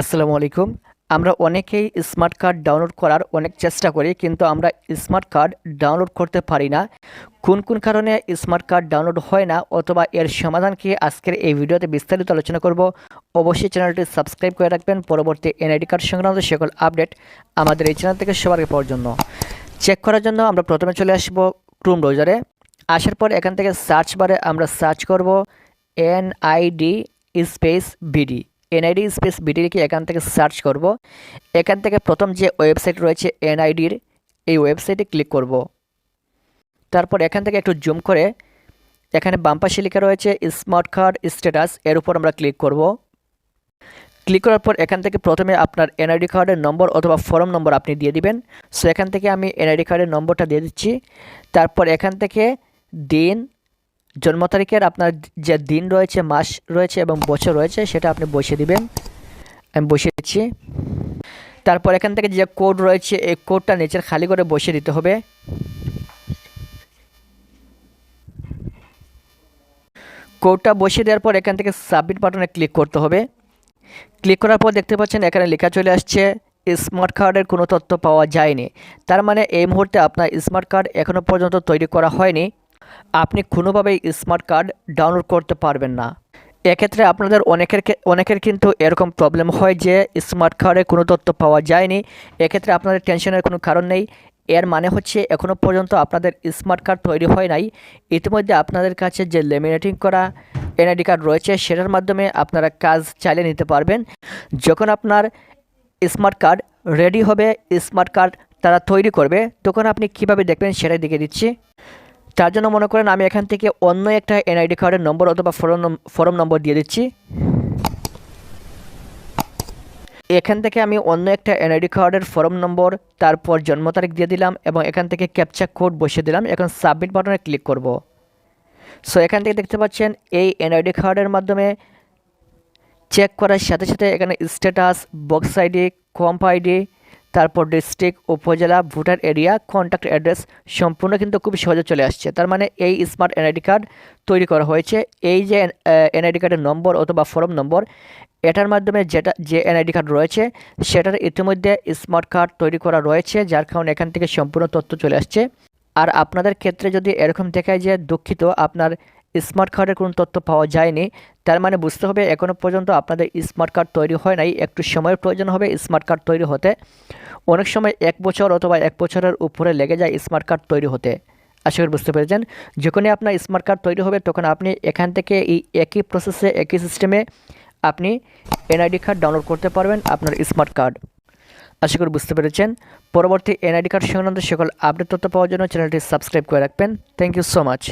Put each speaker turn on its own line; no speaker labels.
আসসালামু আলাইকুম। আমরা অনেকেই স্মার্ট কার্ড ডাউনলোড করার অনেক চেষ্টা করি, কিন্তু আমরা স্মার্ট কার্ড ডাউনলোড করতে পারি না। কোন কোন কারণে স্মার্ট কার্ড ডাউনলোড হয় না অথবা এর সমাধান কি, আজকের এই ভিডিওতে বিস্তারিত আলোচনা করব। অবশ্যই চ্যানেলটি সাবস্ক্রাইব করে রাখবেন। পরবর্তী এনআইডি কার্ড সংক্রান্ত সকল আপডেট আমাদের এই চ্যানেল থেকে সবার আগে পাওয়ার জন্য। চেক করার জন্য আমরা প্রথমে চলে আসব ক্রোম ব্রাউজারে আসার পর এখান থেকে সার্চ বারে আমরা সার্চ করব NID space BD NID space BD লিখে এখান থেকে সার্চ করব। এখান থেকে প্রথম যে ওয়েবসাইট রয়েছে এনআইডির এই ওয়েবসাইটে ক্লিক করব। তারপর এখান থেকে একটু জুম করে, এখানে বাম পাশে লেখা রয়েছে স্মার্ট কার্ড স্ট্যাটাস এর উপর আমরা ক্লিক করব। ক্লিক করার পর এখান থেকে প্রথমে আপনার এনআইডি কার্ডের নম্বর অথবা ফর্ম নম্বর আপনি দিয়ে দিবেন। সো এখান থেকে আমি এনআইডি কার্ডের নম্বরটা দিয়ে দিচ্ছি। তারপর এখান থেকে দিন জন্ম তারিখের আপনার যে দিন রয়েছে, মাস রয়েছে এবং বছর রয়েছে, সেটা আপনি বসিয়ে দিবেন। আমি বসিয়ে দিচ্ছি। তারপর এখান থেকে যে কোড রয়েছে, এই কোডটা নিচের খালি করে বসিয়ে দিতে হবে। কোডটা বসিয়ে দেওয়ার পর এখান থেকে সাবমিট বাটনে ক্লিক করতে হবে। ক্লিক করার পর দেখতে পাচ্ছেন এখানে লেখা চলে আসছে, স্মার্ট কার্ডের কোনো তথ্য পাওয়া যায়নি। তার মানে এই মুহূর্তে আপনার স্মার্ট কার্ড এখনও পর্যন্ত তৈরি করা হয়নি। আপনি কোনোভাবেই স্মার্ট কার্ড ডাউনলোড করতে পারবেন না। এক্ষেত্রে আপনাদের অনেকের অনেকের কিন্তু এরকম প্রবলেম হয় যে স্মার্ট কার্ডে কোনো তথ্য পাওয়া যায়নি। এক্ষেত্রে আপনাদের টেনশনের কোনো কারণ নেই। এর মানে হচ্ছে এখনও পর্যন্ত আপনাদের স্মার্ট কার্ড তৈরি হয় নাই। ইতিমধ্যে আপনাদের কাছে যে লেমিনেটিং করা এনআইডি কার্ড রয়েছে, সেটার মাধ্যমে আপনারা কাজ চালিয়ে নিতে পারবেন। যখন আপনার স্মার্ট কার্ড রেডি হবে স্মার্ট কার্ড তারা তৈরি করবে, তখন আপনি কীভাবে দেখবেন সেটাই দেখে দিচ্ছি। তার জন্য মনে করেন আমি এখান থেকে অন্য একটা এনআইডি কার্ডের নম্বর অথবা ফরম ফরম নম্বর দিয়ে দিচ্ছি। এখান থেকে আমি অন্য একটা এনআইডি কার্ডের ফর্ম নম্বর, তারপর জন্ম তারিখ দিয়ে দিলাম এবং এখান থেকে ক্যাপচা কোড বসিয়ে দিলাম। এখন সাবমিট বাটনে ক্লিক করব। সো এখান থেকে দেখতে পাচ্ছেন এই এনআইডি কার্ডের মাধ্যমে চেক করার সাথে সাথে এখানে স্ট্যাটাস বক্স আইডি কম্প আইডি তারপর ডিস্ট্রিক্ট, উপজেলা, ভোটার এরিয়া কন্ট্যাক্ট অ্যাড্রেস সম্পূর্ণ কিন্তু খুব সহজে চলে আসছে। তার মানে এই স্মার্ট এনআইডি কার্ড তৈরি করা হয়েছে। এই যে এনআইডি কার্ডের নম্বর অথবা ফর্ম নম্বর এটার মাধ্যমে যেটা, যে এনআইডি কার্ড রয়েছে, সেটার ইতিমধ্যে স্মার্ট কার্ড তৈরি করা রয়েছে, যার কারণে এখান থেকে সম্পূর্ণ তথ্য চলে আসছে। আর আপনাদের ক্ষেত্রে যদি এরকম দেখায় যে দুঃখিত, আপনার স্মার্ট কার্ডের কোনো তথ্য পাওয়া যায়নি। তার মানে বুঝতে হবে এখনও পর্যন্ত আপনাদের স্মার্ট কার্ড তৈরি হয় নাই। একটু সময়ের প্রয়োজন হবে স্মার্ট কার্ড তৈরি হতে। অনেক সময় এক বছর অথবা এক বছরের উপরে লেগে যায় স্মার্ট কার্ড তৈরি হতে। আশা করি বুঝতে পেরেছেন। যখনই আপনার স্মার্ট কার্ড তৈরি হবে, তখন আপনি এখান থেকে এই একই প্রসেসে একই সিস্টেমে আপনি এনআইডি কার্ড ডাউনলোড করতে পারবেন আপনার স্মার্ট কার্ড আশা করি বুঝতে পেরেছেন। পরবর্তী এনআইডি কার্ড সংক্রান্ত সকল আপডেট তথ্য পাওয়ার জন্য চ্যানেলটি সাবস্ক্রাইব করে রাখবেন। Thank you so much